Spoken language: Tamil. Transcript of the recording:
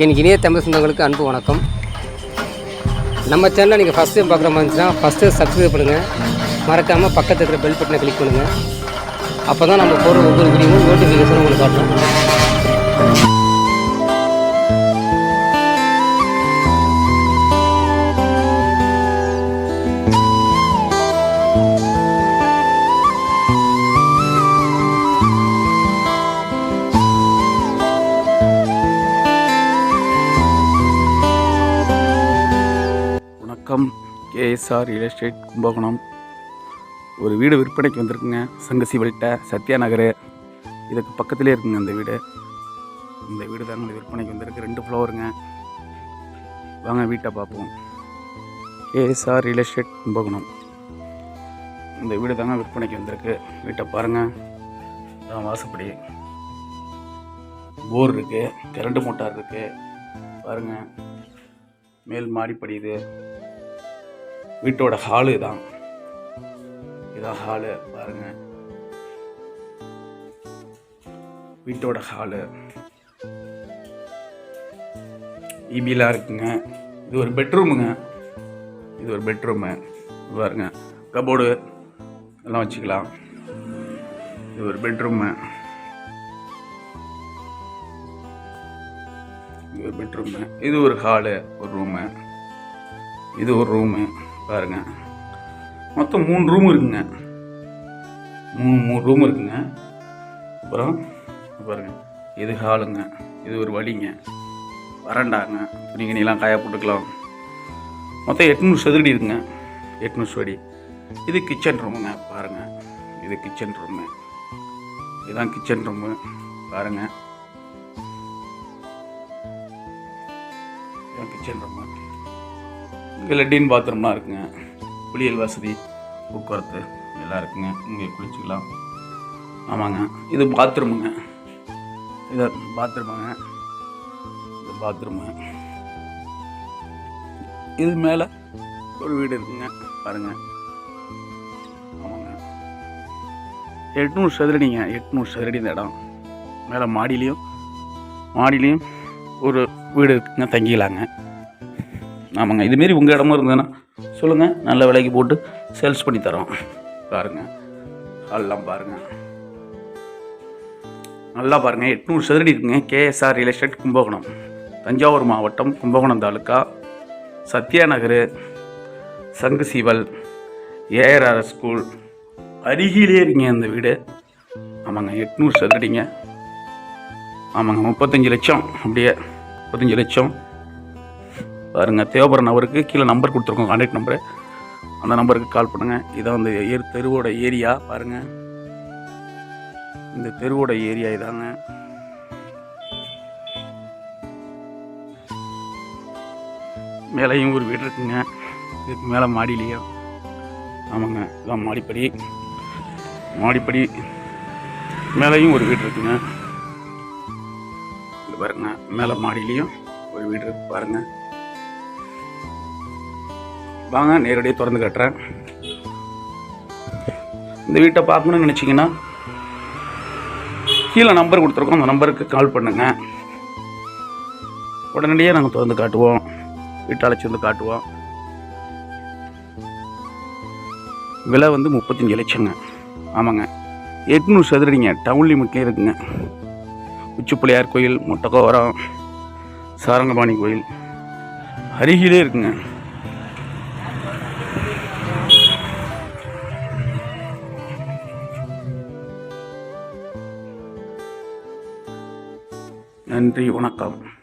என் இனிய தமிழ் சொந்தங்களுக்கு அன்பு வணக்கம். நம்ம சேனலை நீங்கள் ஃபஸ்ட் டைம் பார்க்குற மாதிரி இருந்துச்சுன்னா ஃபஸ்ட்டு சப்ஸ்கிரைப் பண்ணுங்கள் மறக்காமல் பக்கத்தில் இருக்கிற பெல் பட்டனை கிளிக் பண்ணுங்கள் அப்போ தான் நம்ம போடுற ஒவ்வொரு வீடியோவும் நோட்டிஃபிகேஷன் உங்களுக்கு காட்டும். வணக்கம். KSR real estate Kumbakonam. ஒரு வீடு விற்பனைக்கு வந்திருக்குங்க. சங்கசி வழிட்ட சத்யா நகர். இதுக்கு பக்கத்திலே இருக்குங்க அந்த வீடு. இந்த வீடு தாங்க விற்பனைக்கு வந்திருக்கு. ரெண்டு ஃப்ளோருங்க. வாங்க வீட்டை பார்ப்போம். KSR real estate Kumbakonam. இந்த வீடு தாங்க விற்பனைக்கு வந்திருக்கு. வீட்டை பாருங்கள் தான் வாசப்படி. போர் இருக்குது கரண்ட் மோட்டார் இருக்குது பாருங்கள் மேல் மாடிப்படி இது. வீட்டோட ஹாலு தான். இதான் ஹாலு பாருங்க. வீட்டோட ஹாலு இபிலாம் இருக்குங்க. இது ஒரு பெட்ரூமுங்க இது ஒரு பெட்ரூமு பாருங்க. கபோர்டு எல்லாம் வச்சுக்கலாம். இது ஒரு பெட்ரூமு இது ஒரு பெட்ரூமு இது ஒரு ஹாலு ஒரு ரூமு இது ஒரு ரூமு பாருங்க. மொத்தம் மூணு ரூம் இருக்குங்க. மூணு மூணு ரூம் இருக்குங்க. அப்புறம் பாருங்க. இது ஹாலுங்க இது ஒரு வழிங்க. வரண்டாங்க துணி நீலாம் காய போட்டுக்கலாம். மொத்தம் எட்நூறு சதுரடி இருக்குங்க. எட்நூறு சதுரடி. இது கிச்சன் ரூமுங்க பாருங்க. இது கிச்சன் ரூமு இதுதான் கிச்சன் ரூமு பாருங்கள் கிச்சன் ரூமு இங்கே லெட்டின் பாத்ரூம்லாம் இருக்குங்க. குளியல் வசதி போக்குவரத்து எல்லாம் இருக்குங்க. இங்கே குளிச்சுக்கலாம். ஆமாங்க. இது பாத்ரூமுங்க. இது பாத்ரூமுங்க. இது பாத்ரூமு இது மேலே ஒரு வீடு இருக்குங்க. பாருங்கள் ஆமாங்க. எட்நூறு சதுரடிங்க. எட்நூறு சதுரடி இந்த இடம். மேலே மாடியிலையும் மாடியிலையும் ஒரு வீடு இருக்குங்க. தங்கிக்கலாங்க. ஆமாங்க இதுமாரி உங்கள் இடமும் இருந்ததுன்னா சொல்லுங்கள் நல்ல விலைக்கு போட்டு சேல்ஸ் பண்ணி தரோம். பாருங்கள் எல்லாம் பாருங்கள் நல்லா பாருங்கள் எட்நூறு சதுரடி இருக்குங்க KSR real estate Kumbakonam. Thanjavur மாவட்டம் கும்பகோணம் தாலுக்கா. சத்யா நகர் சங்கு சிவல் ஏஆர்ஆர் ஸ்கூல் அருகிலே இருங்க அந்த வீடு. ஆமாங்க எட்நூறு சதுரடிங்க. ஆமாங்க முப்பத்தஞ்சு லட்சம் அப்படியே முப்பத்தஞ்சு லட்சம். பாருங்கள் தேவைப்படுற நபருக்கு கீழே நம்பர் கொடுத்துருக்கோம் கான்டாக்ட் நம்பரு அந்த நம்பருக்கு கால் பண்ணுங்கள் இதான் அந்த ஏர் தெருவோட ஏரியா பாருங்கள் இந்த தெருவோட ஏரியா இதாங்க. மேலேயும் ஒரு வீடு இருக்குங்க. இதுக்கு மேலே மாடியிலையும் ஆமாங்க இதான் மாடிப்படி. மாடிப்படி. மேலேயும் ஒரு வீடு இருக்குங்க. இது பாருங்க மேலே மாடியிலையும் ஒரு வீடு இருக்கு பாருங்கள் வாங்க நேரடியாக திறந்து கட்டுறேன். இந்த வீட்டை பார்க்கணும்னு நினச்சிங்கன்னா கீழே நம்பர் கொடுத்துருக்கோம். அந்த நம்பருக்கு கால் பண்ணுங்க. உடனடியாக நாங்கள் திறந்து காட்டுவோம். வீட்டை அழைச்சி வந்து காட்டுவோம். விலை வந்து முப்பத்தஞ்சு லட்சங்க. ஆமாங்க. எட்நூறு சதுரடிங்க. டவுன் லிமிட்லேயே இருக்குங்க. உச்சிப்பிள்ளையார் கோயில் முட்டக்கோவரம் சாரங்கபாணி கோயில். அருகிலே இருக்குங்க. நன்றி வணக்கம்.